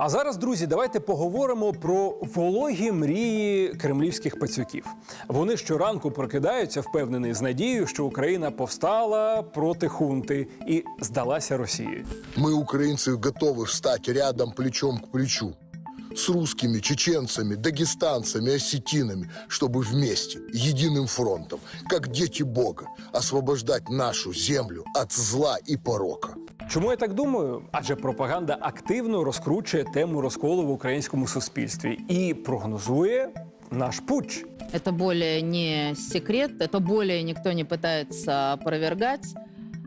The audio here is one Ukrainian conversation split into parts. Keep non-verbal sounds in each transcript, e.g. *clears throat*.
А зараз, друзі, давайте поговоримо про вологі мрії кремлівських пацюків. Вони щоранку прокидаються, впевнений з надією, що Україна повстала проти хунти і здалася Росії. Мы, украинцы, готовы встать рядом плечом к плечу с русскими, чеченцами, дагестанцами, осетинами, чтобы вместе, единым фронтом, как дети Бога, освобождать нашу землю от зла и порока. Чому я так думаю? Адже пропаганда активно розкручує тему розколу в українському суспільстві і прогнозує наш путч. Это более не секрет, это более никто не пытается опровергать.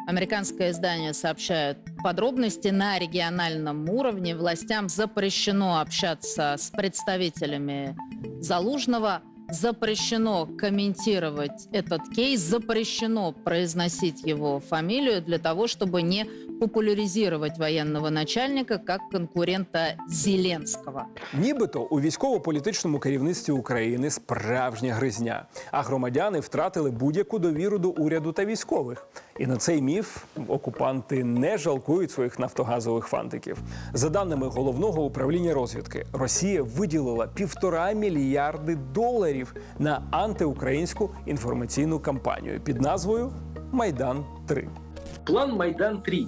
Американское издание сообщает подробности на региональном уровне. Властям запрещено общаться с представителями Залужного, запрещено комментировать этот кейс, запрещено произносить его фамилию для того, чтобы не популяризировать военного начальника как конкурента Зеленского. Нібито у військово-політичному керівництві України справжня гризня, а громадяни втратили будь-яку довіру до уряду та військових. І на цей міф окупанти не жалкують своїх нафтогазових фантиків. За даними головного управління розвідки, Росія виділила півтора мільярди доларів на антиукраїнську інформаційну кампанію під назвою Майдан 3 План Майдан-3,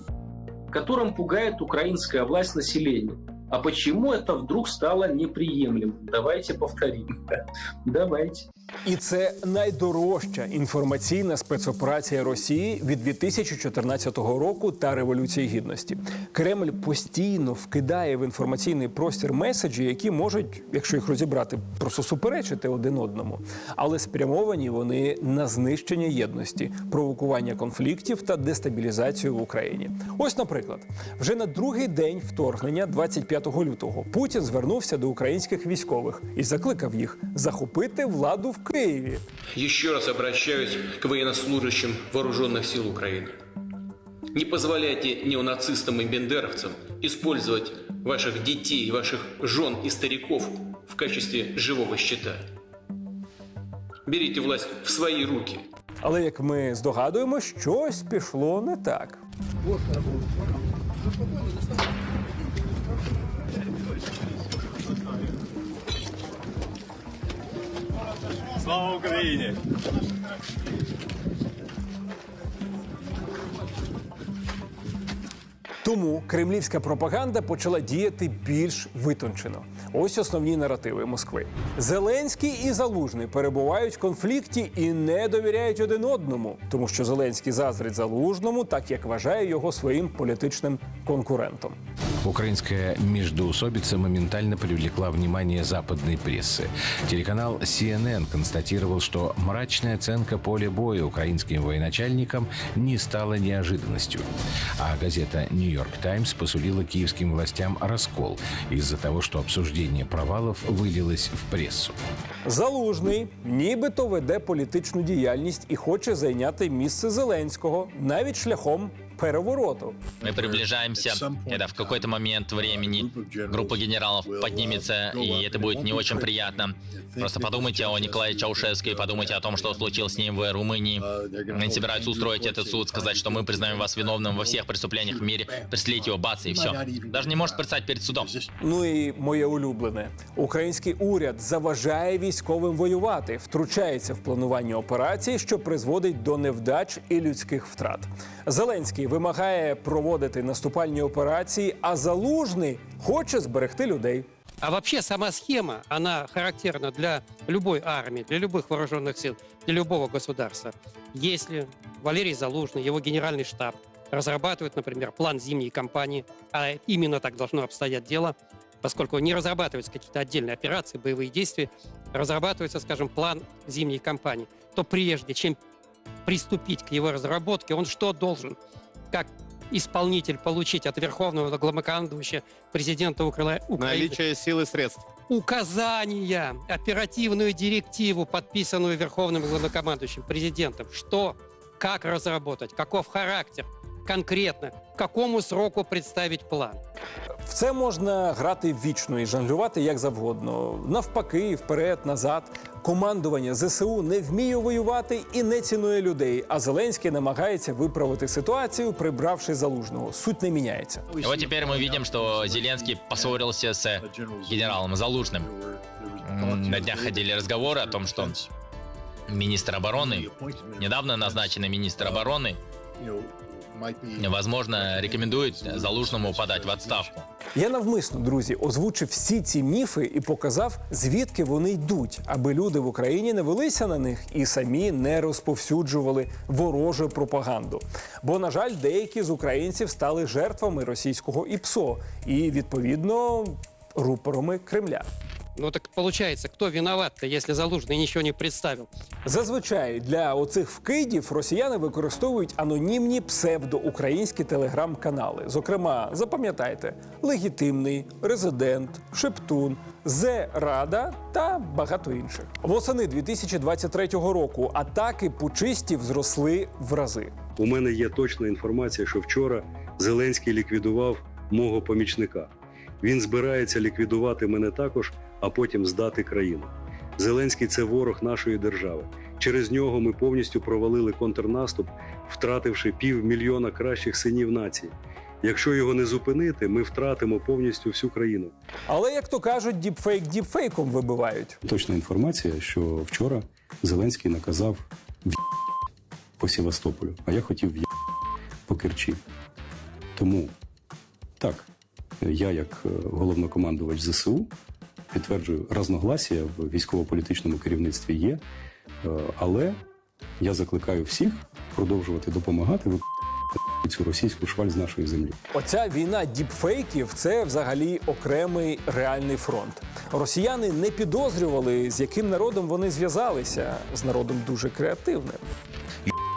которым пугает украинская власть население. А почему это вдруг стало неприемлемым? Давайте повторим. *laughs* Давайте. І це найдорожча інформаційна спецоперація Росії від 2014 року та Революції Гідності. Кремль постійно вкидає в інформаційний простір меседжі, які можуть, якщо їх розібрати, просто суперечити один одному. Але спрямовані вони на знищення єдності, провокування конфліктів та дестабілізацію в Україні. Ось, наприклад, вже на другий день вторгнення, 25 лютого, Путін звернувся до українських військових і закликав їх захопити владу в Києві. Еще раз обращаюсь к военнослужащим вооруженных сил Украины. Не позволяйте неонацистам и бендеровцам использовать ваших детей, ваших жен и стариков в качестве живого щита. Берите власть в свои руки. Але як ми здогадуємо, щось пішло не так. Слава Україні! Тому кремлівська пропаганда почала діяти більш витончено. Ось основні наративи Москви. Зеленський і Залужний перебувають в конфлікті і не довіряють один одному, тому що Зеленський заздрить Залужному, так як вважає його своїм політичним конкурентом. Украинская междоусобица моментально привлекла внимание западной прессы. Телеканал CNN констатировал, что мрачная оценка поля боя украинским военачальникам не стала неожиданностью. А газета «Нью-Йорк Таймс» посулила киевским властям раскол из-за того, что обсуждение провалов вылилось в прессу. Залужний нібито веде політичну діяльність і хоче зайняти місце Зеленського навіть шляхом перевороту. Мы приближаемся, когда в какой-то момент времени группа генералов поднимется, и это будет не очень приятно. Просто подумайте о Николае Чаушеску и подумайте о том, что случилось с ним в Румынии. Они собираются устроить этот суд, сказать, что мы признаем вас виновным во всех преступлениях в мире, преследить его, бац, и все. Даже не может предстать перед судом. Ну і моє улюблене. Український уряд заважає військовим воювати, втручається в планування операцій, що призводить до невдач і людських втрат. Зеленський вимагає проводити наступальні операції, а залужний хоче зберегти людей. А вообще сама схема, она характерна для любой армии, для любых вооруженных сил, для любого государства. Если Валерий Залужный, его генеральный штаб разрабатывает, например, план зимней кампании, а именно так должно обстоять дело, поскольку не разрабатываются какие-то отдельные операции, боевые действия, разрабатывается, скажем, план зимней кампании, то прежде чем приступить к его разработке, он что должен, Как исполнитель, получить от Верховного главнокомандующего президента Укра- Украины Наличие сил и средств. указания, оперативную директиву, подписанную Верховным главнокомандующим президентом, что, как разработать, каков характер, конкретно, к какому сроку представить план. В це можна грати вічно і жонглювати як завгодно. Навпаки, вперед, назад. Командування ЗСУ не вміє воювати і не цінує людей. А Зеленський намагається виправити ситуацію, прибравши залужного. Суть не міняється. И вот теперь мы видим, что Зеленский поссорился с генералом Залужным. М, На днях ходили разговоры о том, что министр обороны, недавно назначенный министр обороны, возможно, рекомендует Залужному подать в отставку. Я навмисно, друзі, озвучив всі ці міфи і показав, звідки вони йдуть, аби люди в Україні не велися на них і самі не розповсюджували ворожу пропаганду. Бо, на жаль, деякі з українців стали жертвами російського ІПСО і відповідно рупорами Кремля. Ну так получается, кто виноват-то, если Залужный ничего не представил? Зазвичай для оцих вкидів росіяни використовують анонімні псевдоукраїнські телеграм-канали. Зокрема, запам'ятайте, легітимний, резидент, шептун, Зе Рада та багато інших. Восени 2023 року атаки пучистів зросли в рази. У мене є точна інформація, що вчора Зеленський ліквідував мого помічника. Він збирається ліквідувати мене також, а потім здати країну. Зеленський це ворог нашої держави. Через нього ми повністю провалили контрнаступ, втративши півмільйона кращих синів нації. Якщо його не зупинити, ми втратимо повністю всю країну. Але як то кажуть, діпфейк діпфейком вибивають. Точна інформація, що вчора Зеленський наказав в по Севастополю, а я хотів в по Керчі. Тому так, я, як е, головнокомандувач ЗСУ, підтверджую, разногласія в військово-політичному керівництві є, е, але я закликаю всіх продовжувати допомагати випускати цю російську шваль з нашої землі. Оця війна діпфейків це взагалі окремий реальний фронт. Росіяни не підозрювали, з яким народом вони зв'язалися з народом дуже креативним.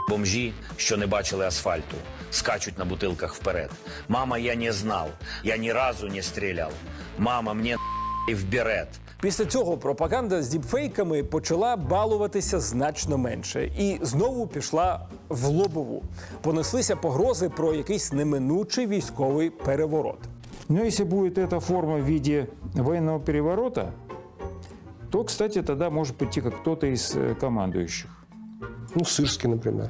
Бомжі, що не бачили асфальту, скачуть на бутилках вперед. Мама, я не знав, я ні разу не стріляв. Мама, мені і в берет. Після цього пропаганда з діпфейками почала балуватися значно менше і знову пішла в лобову. Понеслися погрози про якийсь неминучий військовий переворот. Но если будет эта форма в виде военного переворота, то, кстати, тогда может прийти как кто-то из э, командующих. Ну, сирський, наприклад.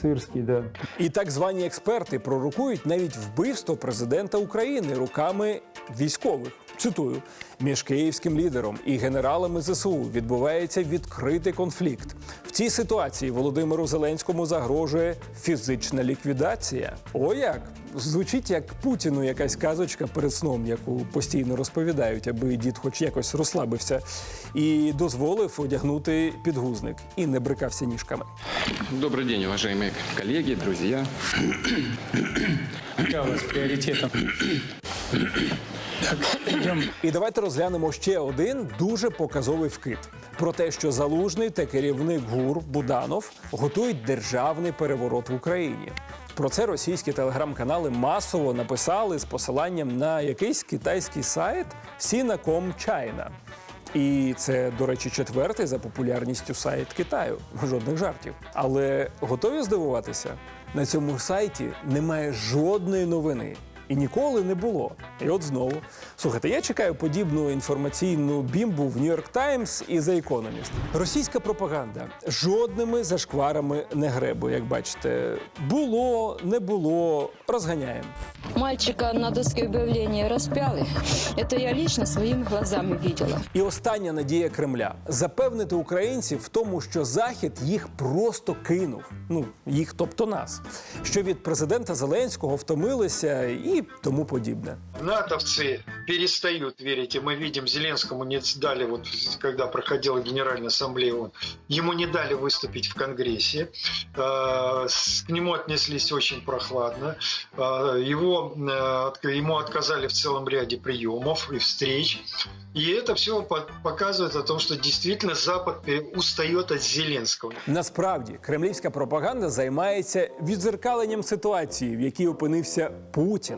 Сирський, да. І так звані експерти пророкують навіть вбивство президента України руками військових. Цитую: між київським лідером і генералами ЗСУ відбувається відкритий конфлікт. В цій ситуації Володимиру Зеленському загрожує фізична ліквідація. О як звучить як Путіну якась казочка перед сном, яку постійно розповідають, аби дід, хоч якось розслабився, і дозволив одягнути підгузник і не брикався ніжками. Добрый день, уважаемые коллеги, друзья. Какая у вас приоритетом? І давайте розглянемо ще один дуже показовий вкид про те, що залужний та керівник ГУР Буданов готують державний переворот в Україні. Про це російські телеграм-канали масово написали з посиланням на якийсь китайський сайт Sina.com China. І це, до речі, четвертий за популярністю сайт Китаю. Жодних жартів. Але готові здивуватися? На цьому сайті немає жодної новини. І ніколи не було. І от знову. Слухайте, я чекаю подібну інформаційну бімбу в Нью-Йорк Таймс і The Economist. Російська пропаганда жодними зашкварами не гребує, як бачите. Було, не було, розганяємо. Мальчика на доске объявления распяли. Это я лично своими глазами видела. І остання надія Кремля запевнити українців в тому, що Захід їх просто кинув. Ну їх, тобто нас, що від президента Зеленського втомилися і тому подібне. натовцы перестают верить, и мы видим, Зеленскому не дали, вот когда проходила Генеральная Ассамблея, ООН, ему не дали выступить в Конгрессе, Э, с- к нему отнеслись очень прохладно, Э, его, э, отк- ему отказали в целом ряде приемов и встреч, И это все показывает о том, что действительно Запад пере- устает от Зеленского. Насправді кремлівська пропаганда займається відзеркаленням ситуації, в якій опинився Путін,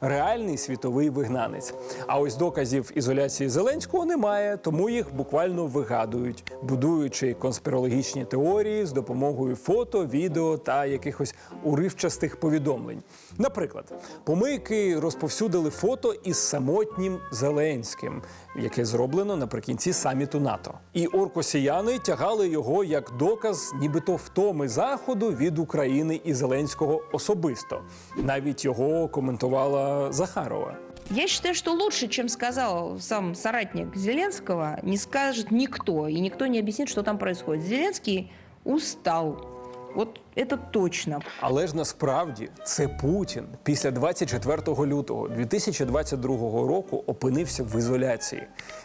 реальний світовий вигнанець. А ось доказів ізоляції Зеленського немає, тому їх буквально вигадують, будуючи конспірологічні теорії з допомогою фото, відео та якихось уривчастих повідомлень. Наприклад, помийки розповсюдили фото із самотнім Зеленським, яке зроблено наприкінці саміту НАТО. І оркосіяни тягали його як доказ, нібито втоми заходу від України і Зеленського особисто. Навіть його коментувала Захарова. Я считаю, что лучше, чем сказал сам соратник Зеленского, не скажет никто. И никто не объяснит, что там происходит. Зеленский устал. Вот это точно. Але ж насправді це Путін після 24 лютого 2022 року опинився в ізоляції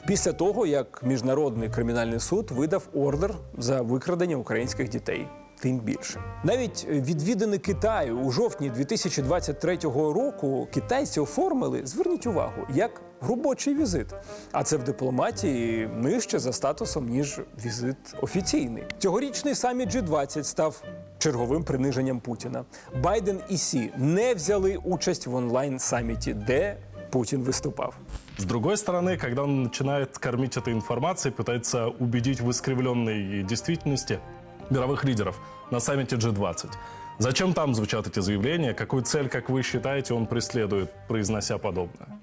після того, як міжнародний кримінальний суд видав ордер за викрадення українських дітей Тим більше навіть відвідини Китаю у жовтні 2023 року китайці оформили, зверніть увагу, як робочий візит. А це в дипломатії нижче за статусом ніж візит офіційний. Цьогорічний саміт G20 став черговим приниженням Путіна. Байден і Сі не взяли участь в онлайн саміті, де Путін виступав. С другой стороны, когда он начинает кормить этой информацией, пытается убедить в искривленной действительности мировых лидеров на саммите G20. Зачем там звучат эти заявления? Какую цель, как вы считаете, он преследует, произнося подобное?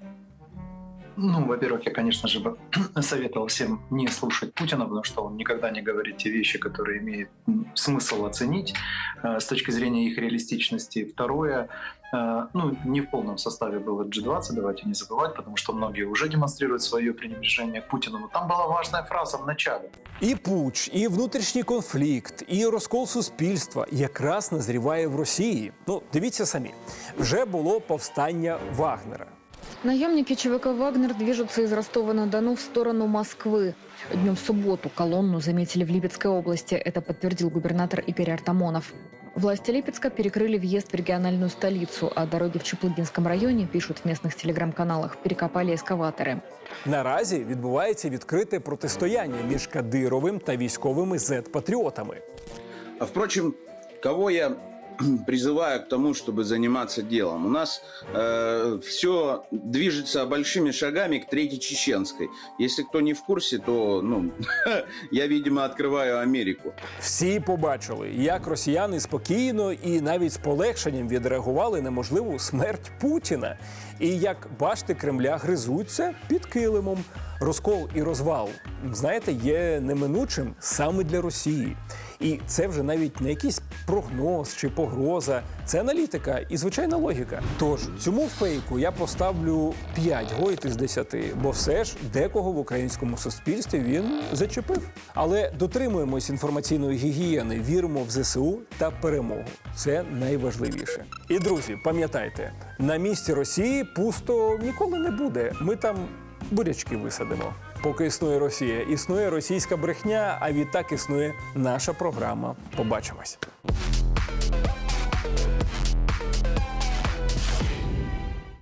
Ну, во-первых, я, конечно же, бы *clears throat* советовал всем не слушать Путина, потому что он никогда не говорит те вещи, которые имеет м, смысл оценить э, с точки зрения их реалистичности. Второе, э, ну, не в полном составе было G20, давайте не забывать, потому что многие уже демонстрируют свое пренебрежение к Путину. Но там была важная фраза в начале. І пуч, і внутрішній конфлікт, і розкол суспільства якраз назріває в Росії. Ну, дивіться самі, вже було повстання Вагнера. Наемники ЧВК «Вагнер» движутся из Ростова-на-Дону в сторону Москвы. Днем в субботу колонну заметили в Липецкой области. Это подтвердил губернатор Игорь Артамонов. Власти Липецка перекрыли въезд в региональную столицу, а дороги в Чеплыгинском районе, пишут в местных телеграм-каналах, перекопали эскаваторы. Наразі відбувається відкрите протистояння між Кадировим та військовими зет-патріотами. А впрочем, кого я *clears throat* призываю к тому, чтобы заниматься делом. У нас э, все движется большими шагами к Третьей Чеченской. Если кто не в курсе, то ну, *laughs* я, видимо, открываю Америку. Всі побачили, як росіяни спокійно і навіть з полегшенням відреагували на можливу смерть Путіна, і як башти Кремля гризуться під килимом. Розкол і розвал, знаєте, є неминучим саме для Росії. І це вже навіть не якийсь прогноз чи погроза, це аналітика і звичайна логіка. Тож цьому фейку я поставлю 5 гойт із 10, бо все ж декого в українському суспільстві він зачепив. Але дотримуємось інформаційної гігієни, віримо в ЗСУ та перемогу. Це найважливіше. І друзі, пам'ятайте, на місці Росії пусто ніколи не буде. Ми там бурячки висадимо. Поки існує Росія, існує російська брехня, а відтак існує наша програма. Побачимось.